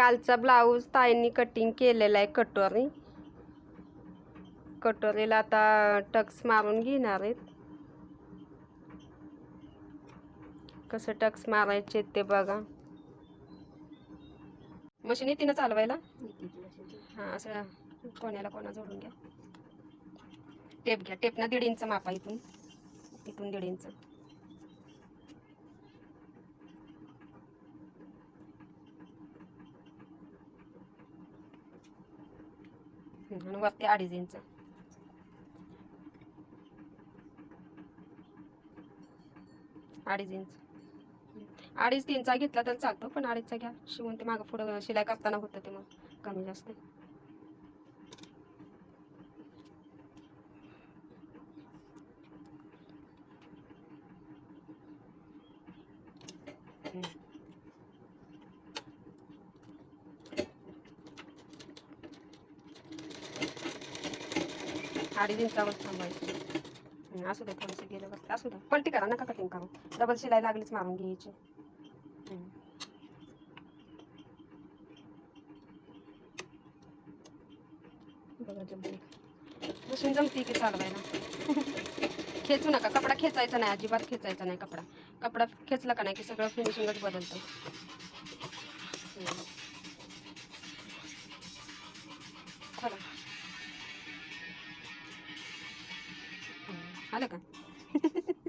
कालचा ब्लाऊज ताईंनी कटिंग केलेला आहे कटोरी. कटोरीला आता टक्स मारून घेणार आहेत. कसं टक्स मारायचे ते बघा. मशीन येते ना चालवायला हां असं कोण्याला कोणा जोडून घ्या. टेप घ्या. टेपना दीड इंच मापा इथून. इथून दीड इंच आणि वरती अडीच इंच. अडीच इंच. अडीच तीनचा घेतला तर चालतो पण अडीचचा घ्या. शिवून ते मागं पुढं शिलाई करताना होतं ते मग कमी जास्त. हम्म. अडीच इंचावर असू दे थोडंसं गेलं बघ असू दे. पलटी करा नका कटिंग करू डबल शिलाई लागलीच मारून घ्यायची. बसून जमते मशीन की? चालवायला? खेचू नका. कपडा खेचायचा नाही अजिबात खेचायचा नाही कपडा. कपडा खेचला का नाही की सगळं फिनिशिंगच बदलतं. mal.